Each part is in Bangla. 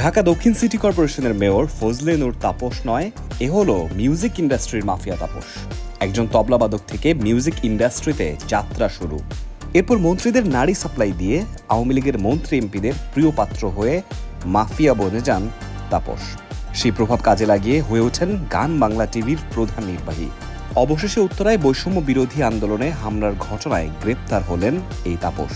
ঢাকা দক্ষিণ সিটি কর্পোরেশনের মেয়র ফজলে নূর তাপস নয়, এ হলো মিউজিক ইন্ডাস্ট্রির মাফিয়া তাপস। একজন তবলাবাদক থেকে মিউজিক ইন্ডাস্ট্রিতে যাত্রা শুরু। এরপর মন্ত্রীদের নারী সাপ্লাই দিয়ে আওয়ামী লীগের মন্ত্রী এমপিদের প্রিয় পাত্র হয়ে মাফিয়া বনে যান তাপস। সেই প্রভাব কাজে লাগিয়ে হয়ে ওঠেন গান বাংলা টিভির প্রধান নির্বাহী। অবশেষে উত্তরায় বৈষম্য বিরোধী আন্দোলনে হামলার ঘটনায় গ্রেপ্তার হলেন এই তাপস।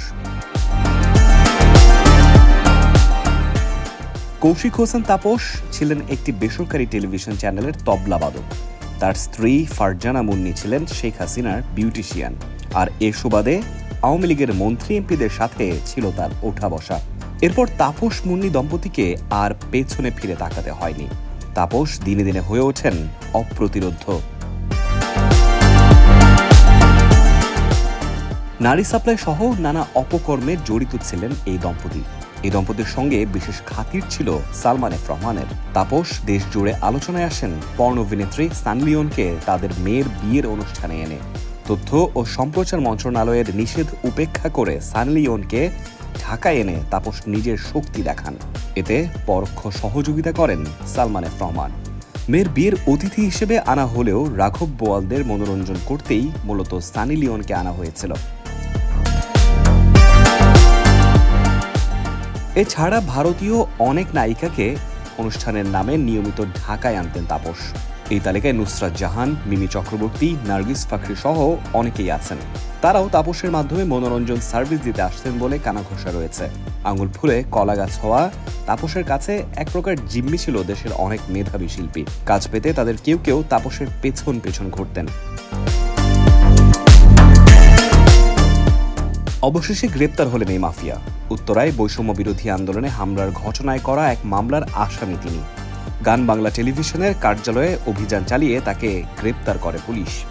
কৌশিক হোসেন তাপস ছিলেন একটি বেসরকারি টেলিভিশন চ্যানেলের তবলাবাদক তার স্ত্রী ফারজানা মুন্নি ছিলেন শেখ হাসিনার বিউটিশিয়ান। আর এ সুবাদে আওয়ামী লীগের মন্ত্রী এমপিদের সাথে ছিল তার ওঠা বসা। এরপর তাপস মুন্নি দম্পতিকে আর পেছনে ফিরে তাকাতে হয়নি। তাপস দিনে দিনে হয়ে ওঠেন অপ্রতিরোধ নারী সাপ্লাই সহ নানা অপকর্মে জড়িত ছিলেন এই দম্পতি। এই দম্পতির সঙ্গে বিশেষ খাতির ছিল সালমান এফ রহমানের। তাপস, দেশ জুড়ে আলোচনায় আসেন পর্ণ অভিনেত্রী সানলিওনকে তাদের মেয়ের বিয়ের অনুষ্ঠানে এনে। তথ্য ও সম্প্রচার মন্ত্রণালয়ের নিষেধ উপেক্ষা করে সানলিওনকে ঢাকায় এনে তাপস নিজের শক্তি দেখান। এতে পরোক্ষ সহযোগিতা করেন সালমান এফ রহমান। মেয়ের বিয়ের অতিথি হিসেবে আনা হলেও রাঘব বোয়ালদের মনোরঞ্জন করতেই মূলত সানি লিওনকে আনা হয়েছিল। এছাড়া ভারতীয় অনেক নায়িকাকে অনুষ্ঠানের নামে নিয়মিত ঢাকায় আনতেন তাপস। এই তালিকায় নুসরাত জাহান, মিমি চক্রবর্তী, নার্গিস ফাকরি সহ অনেকেই আছেন। তারাও তাপসের মাধ্যমে মনোরঞ্জন সার্ভিস দিতে আসতেন বলে কানাঘোষা রয়েছে। আঙুল ফুলে কলা গাছ হওয়া তাপসের কাছে এক প্রকার জিম্মি ছিল দেশের অনেক মেধাবী শিল্পী। কাজ পেতে তাদের কেউ কেউ তাপসের পেছন পেছন ঘুরতেন। অবশেষে গ্রেপ্তার হলেন এই মাফিয়া। উত্তরায় বৈষম্য বিরোধী আন্দোলনে হামলার ঘটনায় করা এক মামলার আসামি তিনি। গান বাংলা টেলিভিশনের কার্যালয়ে অভিযান চালিয়ে তাকে গ্রেপ্তার করে পুলিশ।